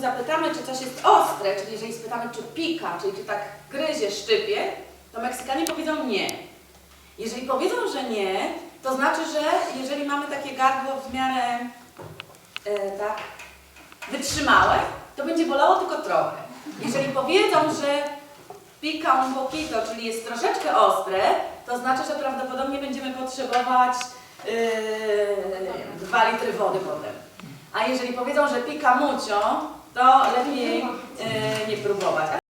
Zapytamy, czy pika, czyli czy tak gryzie, szczypie, to Meksykanie powiedzą nie. Jeżeli powiedzą, że nie, to znaczy, że jeżeli mamy takie gardło w miarę e, tak wytrzymałe, to będzie bolało tylko trochę. Jeżeli powiedzą, że pica un poquito, czyli jest troszeczkę ostre, to znaczy, że prawdopodobnie będziemy potrzebować yy, 2 litry wody potem. A jeżeli powiedzą, że pica mucho, to lepiej yy, nie próbować.